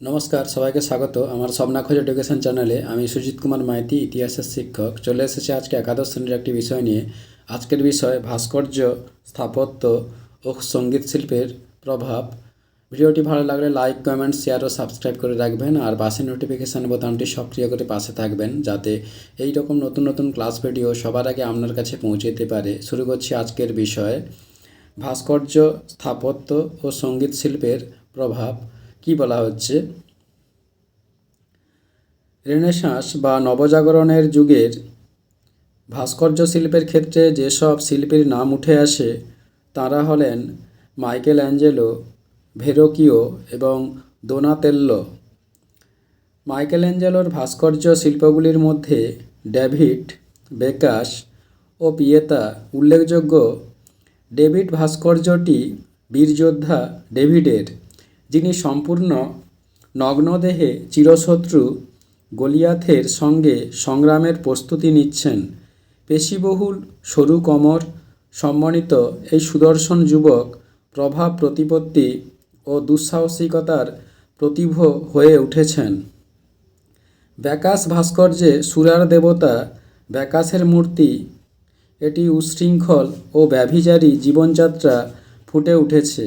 নমস্কার, সবাইকে স্বাগত। আমার স্বপ্নাখোঁজ এডুকেশন চ্যানেলে আমি সুজিত কুমার মাইতি, ইতিহাসের শিক্ষক। চলে এসেছি আজকে একাদশ শ্রেণির একটি বিষয় নিয়ে। আজকের বিষয় ভাস্কর্য স্থাপত্য ও সংগীত শিল্পের প্রভাব। ভিডিওটি ভালো লাগলে লাইক, কমেন্ট, শেয়ার ও সাবস্ক্রাইব করে রাখবেন। আর পাশে নোটিফিকেশান বোতামটি সক্রিয় করে পাশে থাকবেন, যাতে এই রকম নতুন নতুন ক্লাস ভিডিও সবার আগে আপনার কাছে পৌঁছে যেতে পারে। শুরু করছি আজকের বিষয়। ভাস্কর্য স্থাপত্য ও সংগীত শিল্পের প্রভাব। কি বলা হচ্ছে? রেনেসাঁস বা নবজাগরণের যুগের ভাস্কর্য শিল্পের ক্ষেত্রে যেসব শিল্পীর নাম উঠে আসে, তাঁরা হলেন মাইকেল অ্যাঞ্জেলো ভেরোকিও এবং দোনাতেল্লো মাইকেল অ্যাঞ্জেলোর ভাস্কর্য শিল্পগুলির মধ্যে ডেভিড, বেকাশ ও পিয়েতা উল্লেখযোগ্য। ডেভিড ভাস্কর্যটি বীরযোদ্ধা ডেভিডের যিনি সম্পূর্ণ নগ্নদেহে চিরশত্রু গলিয়াথের সঙ্গে সংগ্রামের প্রস্তুতি নিচ্ছেন, পেশিবহুল, সরু কমর, সম্মানিত এই সুদর্শন যুবক প্রভাব, প্রতিপত্তি ও দুঃসাহসিকতার প্রতিভ হয়ে উঠেছেন। ব্যাকাশ ভাস্কর্যে সুরার দেবতা ব্যাকাশের মূর্তি, এটি উশৃঙ্খল ও ব্যভিচারী জীবনযাত্রা ফুটে উঠেছে।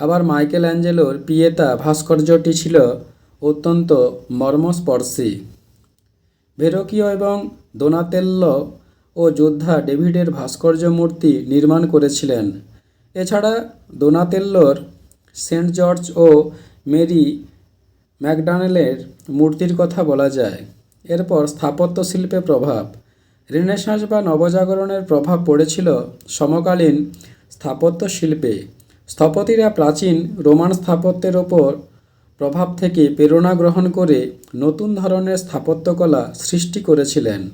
আবার মাইকেল অ্যাঞ্জেলোর পিয়েতা ভাস্কর্যটি ছিল অত্যন্ত মর্মস্পর্শী। ভেরোকিও এবং দোনাতেল্ল ও যোদ্ধা ডেভিডের ভাস্কর্য মূর্তি নির্মাণ করেছিলেন। এছাড়া দোনাতেল্লোর সেন্ট জর্জ ও মেরি ম্যাকডানেলের মূর্তির কথা বলা যায়। এরপর স্থাপত্য শিল্পে প্রভাব, রেনেসাঁস বা নবজাগরণের প্রভাব পড়েছিল সমকালীন স্থাপত্য শিল্পে। স্থপতিরা প্রাচীন রোমান স্থাপত্যের ওপর প্রভাব থেকে প্রেরণা গ্রহণ করে নতুন ধরনের স্থাপত্যকলা সৃষ্টি করেছিলেন।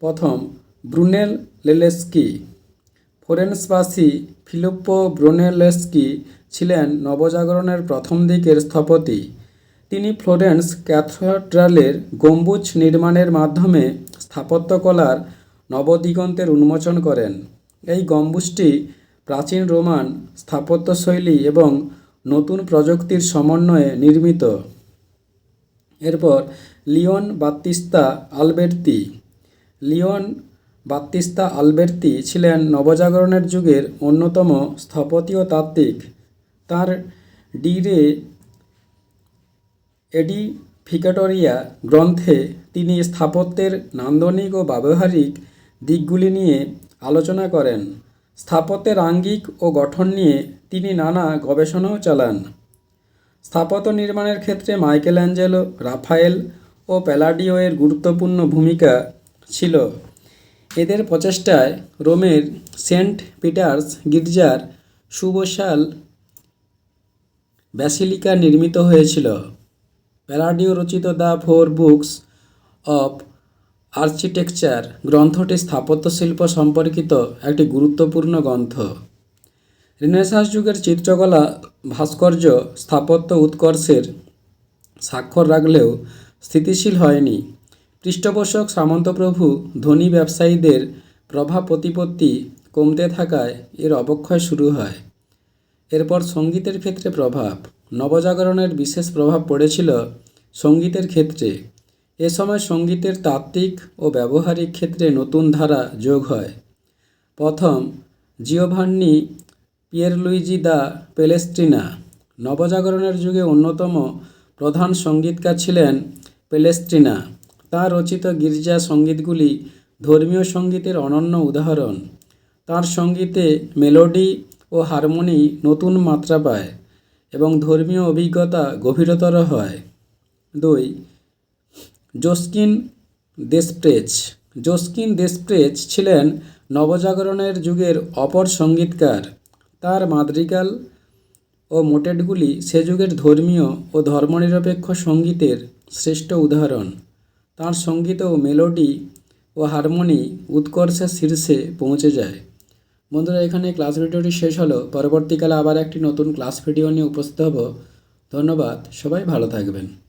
প্রথম, ব্রুনেল লেলেস্কি। ফোরেন্সবাসী ফিলিপ্পো ব্রুনেলেস্কি ছিলেন নবজাগরণের প্রথম দিকের স্থপতি। তিনি ফ্লোরেন্স ক্যাথেড্রালের গম্বুজ নির্মাণের মাধ্যমে স্থাপত্যকলার নবদিগন্তের উন্মোচন করেন। এই গম্বুজটি প্রাচীন রোমান স্থাপত্যশৈলী এবং নতুন প্রযুক্তির সমন্বয়ে নির্মিত। এরপর লিওন বাত্তিস্তা আলবের্তি। লিওন বাত্তিস্তা আলবের্তি ছিলেন নবজাগরণের যুগের অন্যতম স্থপতীয় তাত্ত্বিক। তার ডিরে এডিফিকেটরিয়া গ্রন্থে তিনি স্থাপত্যের নান্দনিক ও ব্যবহারিক দিকগুলি নিয়ে আলোচনা করেন। স্থাপত্যের আঙ্গিক ও গঠন নিয়ে তিনি নানা গবেষণাও চালান। স্থাপত্য নির্মাণের ক্ষেত্রে মাইকেল অ্যাঞ্জেলো রাফায়েল ও প্যালাডিওয়ের গুরুত্বপূর্ণ ভূমিকা ছিল। এদের প্রচেষ্টায় রোমের সেন্ট পিটার্স গির্জার সুবশাল ব্যাসিলিকা নির্মিত হয়েছিল। প্যালাডিও রচিত the four books of architecture গ্রন্থটি স্থাপত্য শিল্প সম্পর্কিত একটি গুরুত্বপূর্ণ গ্রন্থ। রেনেসাঁস যুগের চিত্রকলা ভাস্কর্য স্থাপত্য উৎকর্ষের স্বাক্ষর রাখলেও স্থিতিশীল হয়নি। পৃষ্ঠপোষক সামন্তপ্রভু ধনী ব্যবসায়ীদের প্রভাব প্রতিপত্তি কমতে থাকায় এর অবক্ষয় শুরু হয়। এরপর সঙ্গীতের ক্ষেত্রে প্রভাব, নবজাগরণের বিশেষ প্রভাব পড়েছিল সঙ্গীতের ক্ষেত্রে। এ সময় সঙ্গীতের তাত্ত্বিক ও ব্যবহারিক ক্ষেত্রে নতুন ধারা যোগ হয়। প্রথম জিওভান্নি পিয়েরলুইজি দা পেলেস্ট্রিনা নবজাগরণের যুগে অন্যতম প্রধান সঙ্গীতকার ছিলেন পেলেস্ট্রিনা তাঁর রচিত গির্জা সঙ্গীতগুলি ধর্মীয় সঙ্গীতের অনন্য উদাহরণ। তার সঙ্গীতে মেলোডি ও হারমোনি নতুন মাত্রা পায় এবং ধর্মীয় অভিজ্ঞতা গভীরতর হয়। দুই জোস্কিন দেসপ্রেজ জোস্কিন দেসপ্রেজ ছিলেন নবজাগরণের যুগের অপর সঙ্গীতকার। তার মাদ্রিগাল ও মোটেটগুলি সে যুগের ধর্মীয় ও ধর্মনিরপেক্ষ সঙ্গীতের শ্রেষ্ঠ উদাহরণ। তাঁর সংগীত ও মেলোডি ও হারমোনি উৎকর্ষের শীর্ষে পৌঁছে যায়। বন্ধুরা, এখানে ক্লাস ভিডিওটি শেষ হলো। পরবর্তীকালে আবার একটি নতুন ক্লাস ভিডিও নিয়ে উপস্থিত হব। ধন্যবাদ। সবাই ভালো থাকবেন।